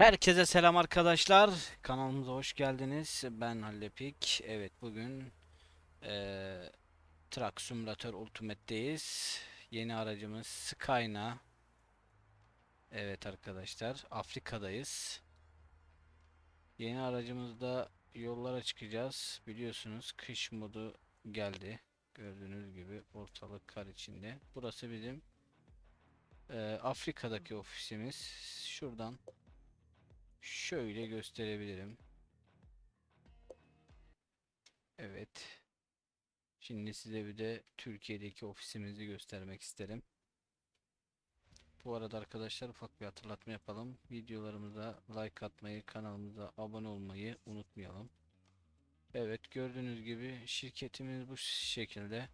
Herkese selam arkadaşlar. Kanalımıza hoş geldiniz. Ben Hallepik. Evet bugün eee Truck Simulator Ultimate'deyiz. Yeni aracımız Skyna. Evet arkadaşlar Afrika'dayız. Yeni aracımızda yollara çıkacağız. Biliyorsunuz kış modu geldi. Gördüğünüz gibi ortalık kar içinde. Burası bizim eee, Afrika'daki ofisimiz. Şuradan Şöyle gösterebilirim. Evet. Şimdi size bir de Türkiye'deki ofisimizi göstermek isterim. Bu arada arkadaşlar ufak bir hatırlatma yapalım. Videolarımıza like atmayı, kanalımıza abone olmayı unutmayalım. Evet gördüğünüz gibi şirketimiz bu şekilde.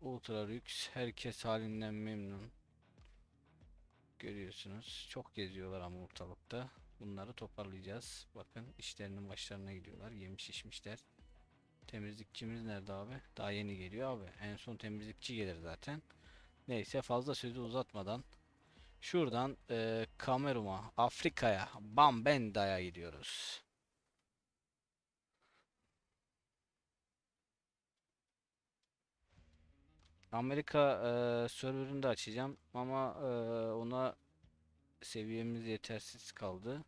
Ultra lüks, herkes halinden memnun. Görüyorsunuz. Çok geziyorlar ama ortalıkta. Bunları toparlayacağız. Bakın işlerinin başlarına gidiyorlar. Yemiş içmişler. Temizlikçimiz nerede abi? Daha yeni geliyor abi. En son temizlikçi gelir zaten. Neyse fazla sözü uzatmadan şuradan e, Kamerun'a, Afrika'ya, Bambenda'ya gidiyoruz. Amerika e, serverını da açacağım ama e, ona seviyemiz yetersiz kaldı.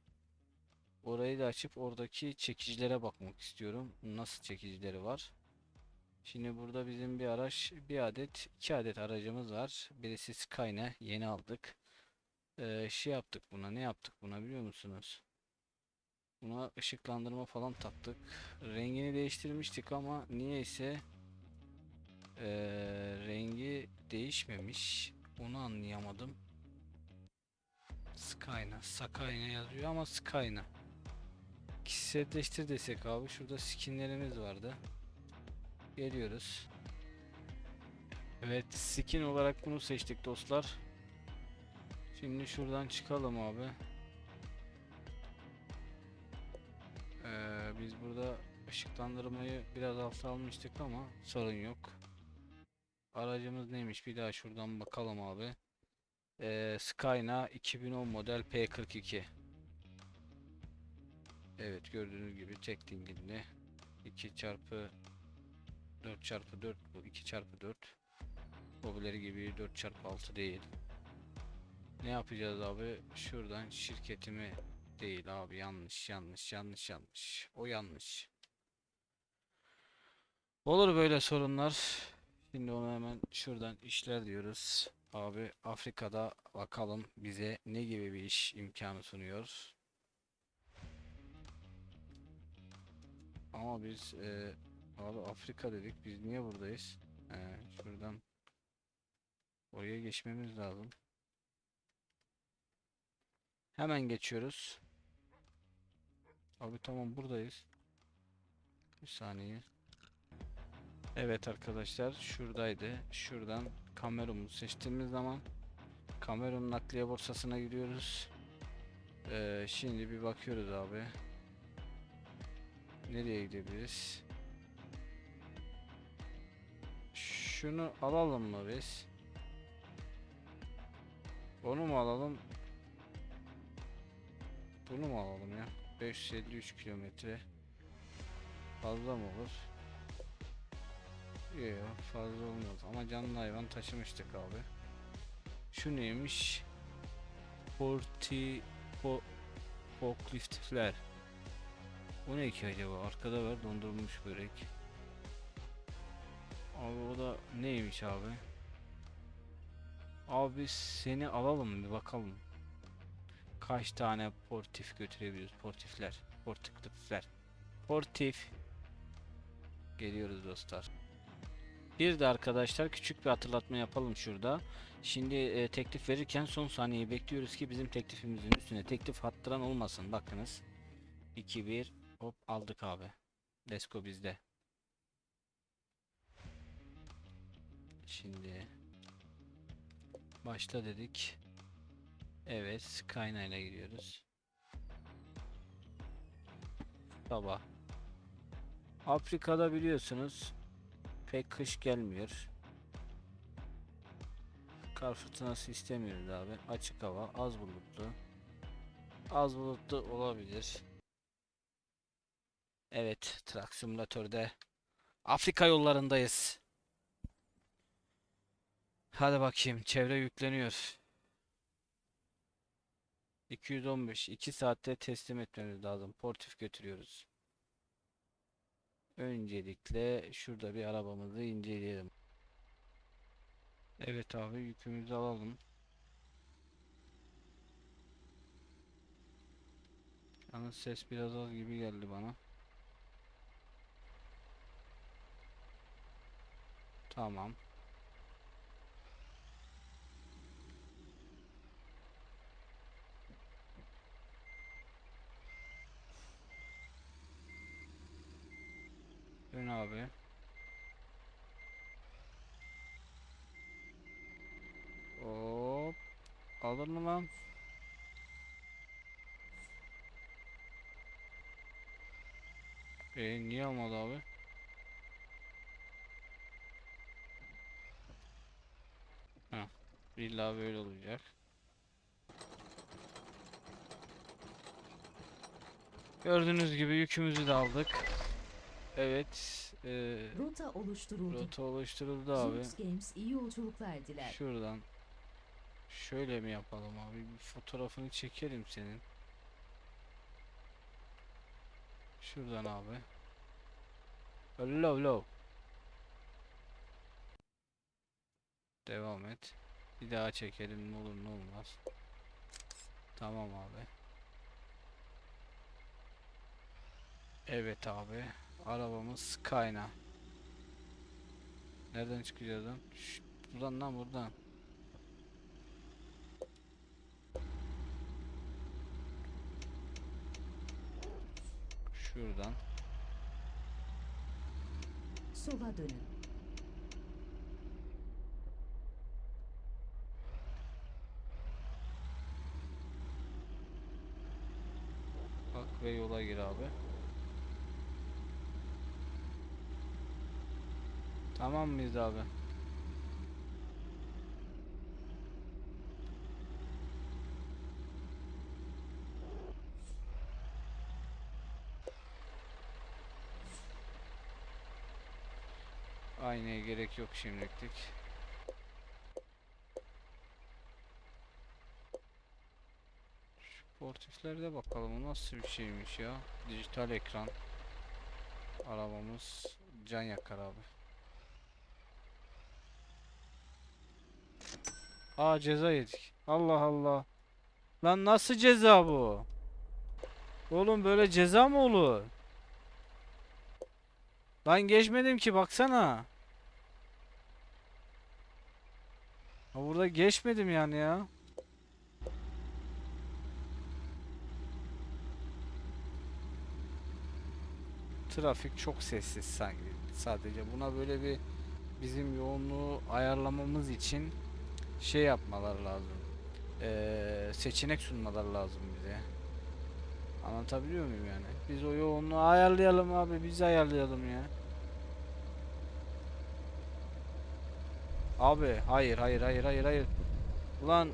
Orayı da açıp oradaki çekicilere bakmak istiyorum. Nasıl çekicileri var? Şimdi burada bizim bir araç, bir adet, iki adet aracımız var. Birisi Skyne, yeni aldık. Ee, şey yaptık buna, ne yaptık buna biliyor musunuz? Buna ışıklandırma falan taktık. Rengini değiştirmiştik ama niyeyse ee, rengi değişmemiş. Onu anlayamadım. Skyna, Skyna yazıyor ama Skyna. Kişiselleştir desek abi. Şurada skinlerimiz vardı. Geliyoruz. Evet skin olarak bunu seçtik dostlar. Şimdi şuradan çıkalım abi. Ee, biz burada ışıklandırmayı biraz alta almıştık ama sorun yok. Aracımız neymiş bir daha şuradan bakalım abi. Ee, Skyna 2010 model P42. Evet gördüğünüz gibi tek dingilli 2 çarpı 4 çarpı 4 bu 2 çarpı 4 Mobileri gibi 4 çarpı 6 değil. Ne yapacağız abi? Şuradan şirketimi değil abi yanlış yanlış yanlış yanlış. O yanlış. Olur böyle sorunlar. Şimdi onu hemen şuradan işler diyoruz. Abi Afrika'da bakalım bize ne gibi bir iş imkanı sunuyor. Ama biz e, abi Afrika dedik. Biz niye buradayız? He, şuradan oraya geçmemiz lazım. Hemen geçiyoruz. Abi tamam buradayız. Bir saniye. Evet arkadaşlar şuradaydı. Şuradan Kamerun'u seçtiğimiz zaman Kamerun nakliye borsasına giriyoruz. Ee, şimdi bir bakıyoruz abi. Nereye gidebiliriz? Şunu alalım mı biz? Onu mu alalım? Bunu mu alalım ya? 553 kilometre fazla mı olur? Yok fazla olmaz ama canlı hayvan taşımıştık abi. Şu neymiş? Porti po, forkliftler. Bu ne ki acaba? Arkada var dondurulmuş börek. Abi o da neymiş abi? Abi seni alalım bir bakalım. Kaç tane portif götürebiliyoruz? Portifler. Portifler. Portif. Geliyoruz dostlar. Bir de arkadaşlar küçük bir hatırlatma yapalım şurada. Şimdi e, teklif verirken son saniyeyi bekliyoruz ki bizim teklifimizin üstüne teklif hattıran olmasın. Bakınız. 2-1 hop aldık abi. Let's go bizde. Şimdi başla dedik. Evet Skyna ile gidiyoruz. Sabah. Afrika'da biliyorsunuz pek kış gelmiyor. Kar fırtınası istemiyoruz abi. Açık hava, az bulutlu. Az bulutlu olabilir. Evet, Truck Afrika yollarındayız. Hadi bakayım, çevre yükleniyor. 215, 2 saatte teslim etmemiz lazım. Portif götürüyoruz. Öncelikle şurada bir arabamızı inceleyelim. Evet abi, yükümüzü alalım. Yalnız ses biraz az gibi geldi bana. Tamam. Dön abi. Hop. Alır mı lan? E niye almadı abi? Ha, illa böyle olacak. Gördüğünüz gibi yükümüzü de aldık. Evet, e, Rota oluşturuldu. rota oluşturuldu abi. Zoox Games iyi yolculuklar diler. Şuradan şöyle mi yapalım abi? Bir fotoğrafını çekelim senin. Şuradan abi. Hello hello. Devam et. Bir daha çekelim ne olur ne olmaz. Tamam abi. Evet abi. Arabamız Skyna. Nereden çıkacağız buradan lan buradan. Şuradan. Sola dönün. Bak ve yola gir abi. Tamam mıyız abi? Aynaya gerek yok şimdilik. Portiflerde bakalım nasıl bir şeymiş ya. Dijital ekran. Arabamız can yakar abi. Aa ceza yedik. Allah Allah. Lan nasıl ceza bu? Oğlum böyle ceza mı olur? Lan geçmedim ki baksana. Ha burada geçmedim yani ya. Trafik çok sessiz sanki. Sadece buna böyle bir bizim yoğunluğu ayarlamamız için şey yapmaları lazım. Ee, seçenek sunmaları lazım bize. Anlatabiliyor muyum yani? Biz o yoğunluğu ayarlayalım abi, biz ayarlayalım ya. Abi, hayır, hayır, hayır, hayır, hayır. Ulan,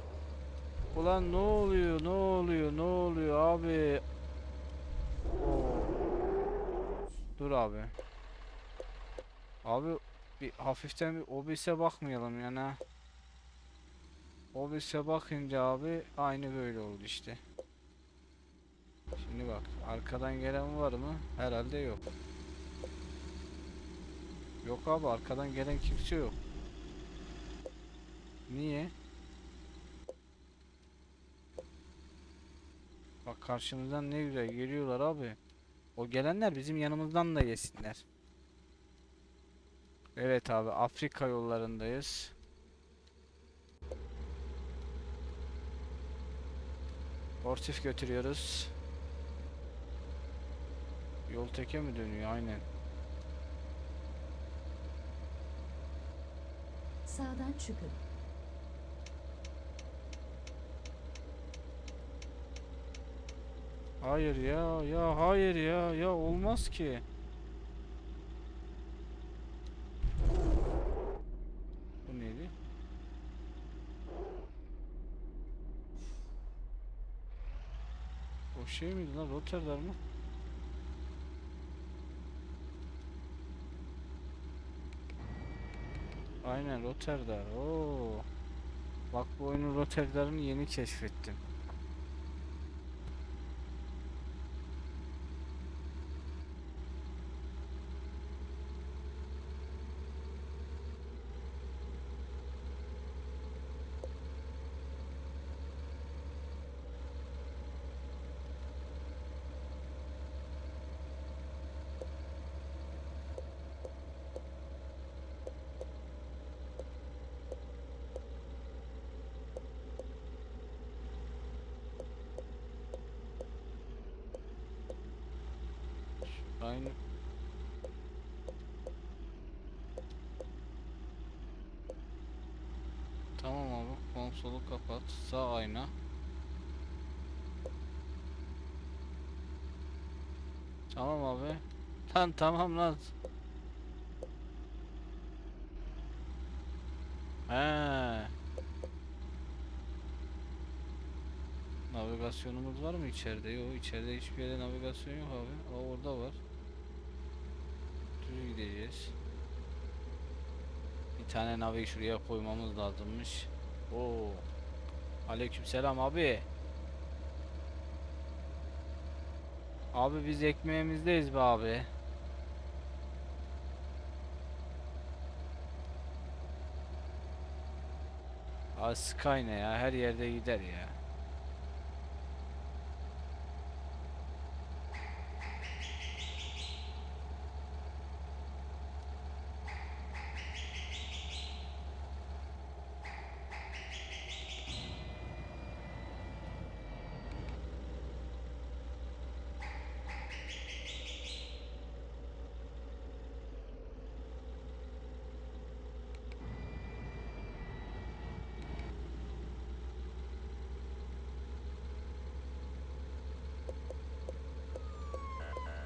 ulan ne oluyor, ne oluyor, ne oluyor abi? Oo. Dur abi. Abi bir hafiften bir OBS'e bakmayalım yani. OBS'e bakınca abi aynı böyle oldu işte. Şimdi bak arkadan gelen var mı? Herhalde yok. Yok abi arkadan gelen kimse yok. Niye? Bak karşımızdan ne güzel geliyorlar abi. O gelenler bizim yanımızdan da yesinler. Evet abi Afrika yollarındayız. Portif götürüyoruz. Yol teke mi dönüyor? Aynen. Sağdan çıkın. Hayır ya, ya hayır ya, ya olmaz ki. Bu neydi? O şey miydi lan Rotterdam mı? Aynen Rotterdam. Oo. Bak bu oyunun Rotterdam'ını yeni keşfettim. Aynı. Tamam abi. Konsolu kapat. Sağ ayna. Tamam abi. Lan tamam lan. He. Navigasyonumuz var mı içeride? Yok içeride hiçbir yerde navigasyon yok abi. Aa orada var. Düz gideceğiz. Bir tane navi şuraya koymamız lazımmış. Oo. Aleykümselam abi. Abi biz ekmeğimizdeyiz be abi. Abi Sky ne ya? Her yerde gider ya.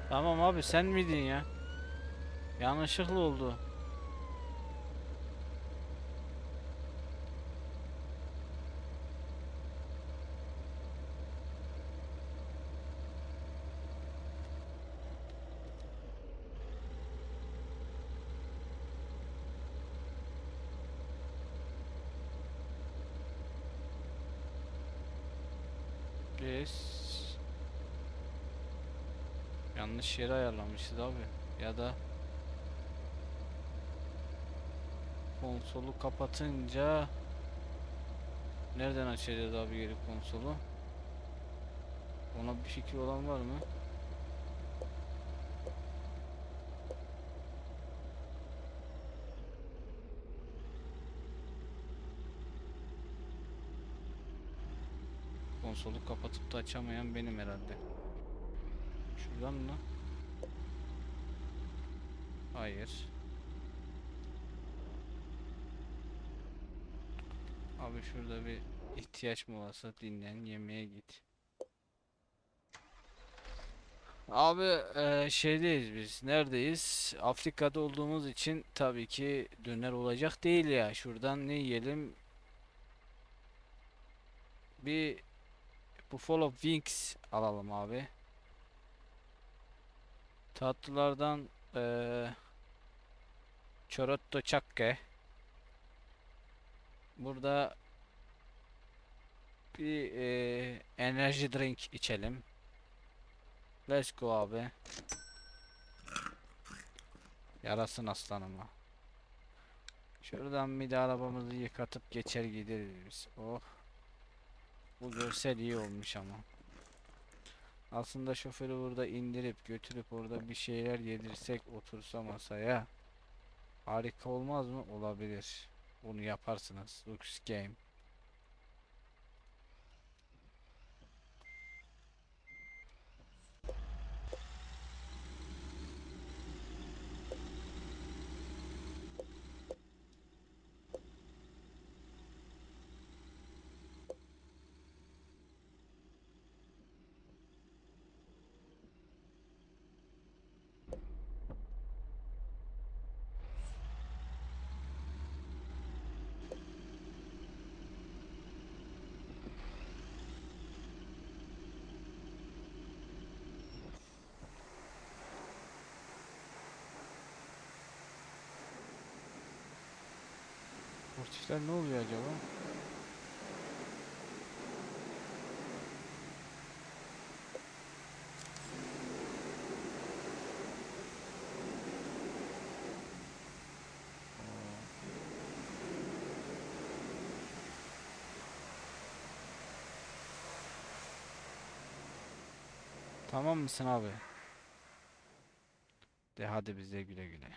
Tamam abi sen miydin ya? Yanlışlıkla oldu. Yes. Yanlış yere ayarlamışız abi. Ya da konsolu kapatınca nereden açacağız abi geri konsolu? Ona bir fikri olan var mı? Konsolu kapatıp da açamayan benim herhalde. Şuradan mı? Hayır. Abi şurada bir ihtiyaç molası dinlen yemeğe git. Abi eee, şeydeyiz biz. Neredeyiz? Afrika'da olduğumuz için tabii ki döner olacak değil ya. Şuradan ne yiyelim? Bir Buffalo Wings alalım abi. Tatlılardan eee Chorotto Chakke. Burada bir eee, enerji drink içelim. Let's go abi. Yarasın aslanıma. Şuradan bir de arabamızı yıkatıp geçer gideriz. Oh. Bu görsel iyi olmuş ama. Aslında şoförü burada indirip götürüp orada bir şeyler yedirsek otursa masaya harika olmaz mı? Olabilir. Bunu yaparsınız. Lux Game. Sesler ne oluyor acaba? Tamam mısın abi? De hadi bize güle güle.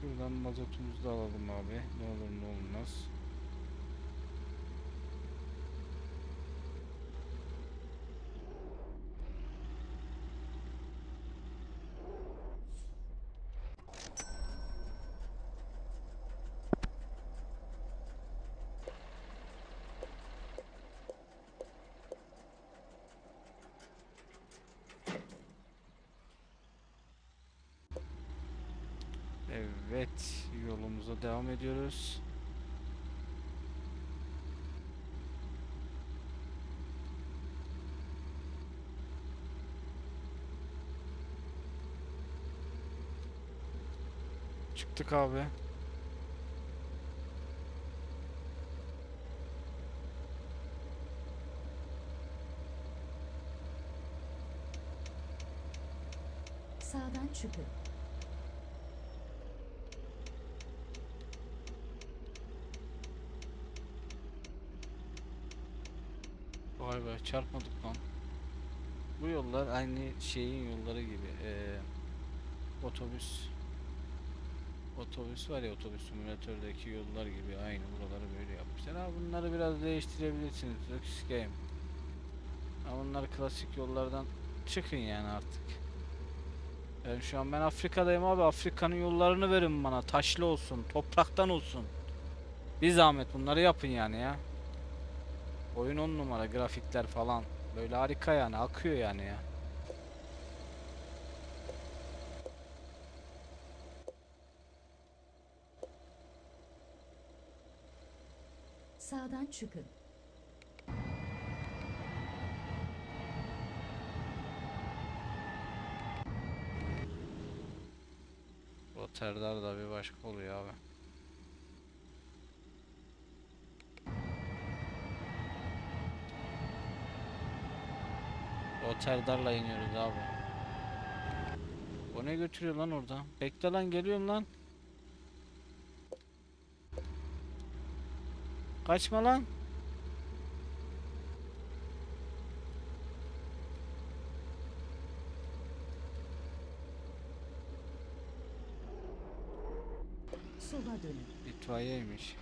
Şuradan mazotumuzu da alalım abi. Ne olur ne olmaz. Evet, yolumuza devam ediyoruz. Çıktık abi. Sağdan çıkın. Be çarpmadık lan. Bu yollar aynı şeyin yolları gibi. eee, otobüs otobüs var ya otobüs simülatördeki yollar gibi aynı buraları böyle yapmışlar. Ha bunları biraz değiştirebilirsiniz. Lux Game. Ha bunlar klasik yollardan çıkın yani artık. Ben şu an ben Afrika'dayım abi. Afrika'nın yollarını verin bana. Taşlı olsun, topraktan olsun. Bir zahmet bunları yapın yani ya. Oyun on numara grafikler falan. Böyle harika yani akıyor yani ya. Sağdan çıkın. Rotterdam da bir başka oluyor abi. Rotterdam'la iniyoruz abi. O ne götürüyor lan orada? Bekle lan geliyorum lan. Kaçma lan. Sola dönün. İtfaiyeymiş.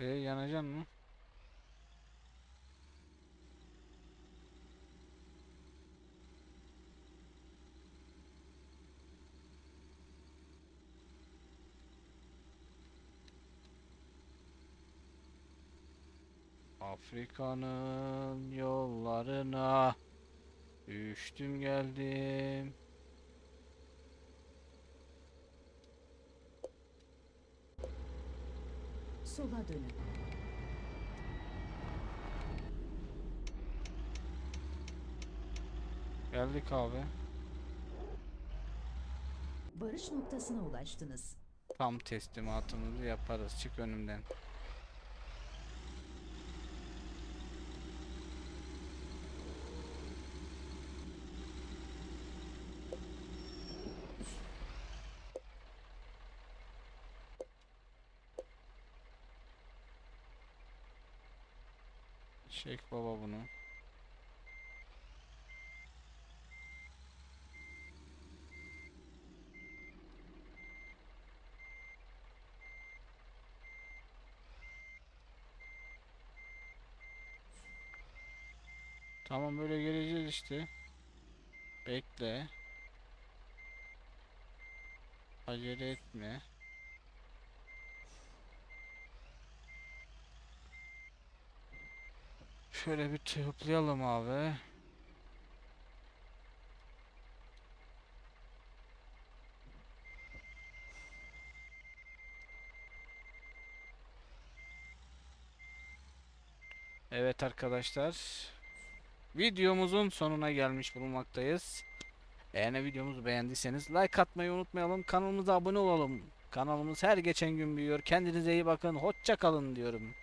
E yanacaksın mı? Afrika'nın yollarına düştüm geldim. Sola dönün. Geldik abi. Varış noktasına ulaştınız. Tam teslimatımızı yaparız. Çık önümden. Çek baba bunu. Tamam böyle geleceğiz işte. Bekle. Acele etme. Şöyle bir tıklayalım abi. Evet arkadaşlar. Videomuzun sonuna gelmiş bulunmaktayız. Eğer videomuzu beğendiyseniz like atmayı unutmayalım. Kanalımıza abone olalım. Kanalımız her geçen gün büyüyor. Kendinize iyi bakın. Hoşça kalın diyorum.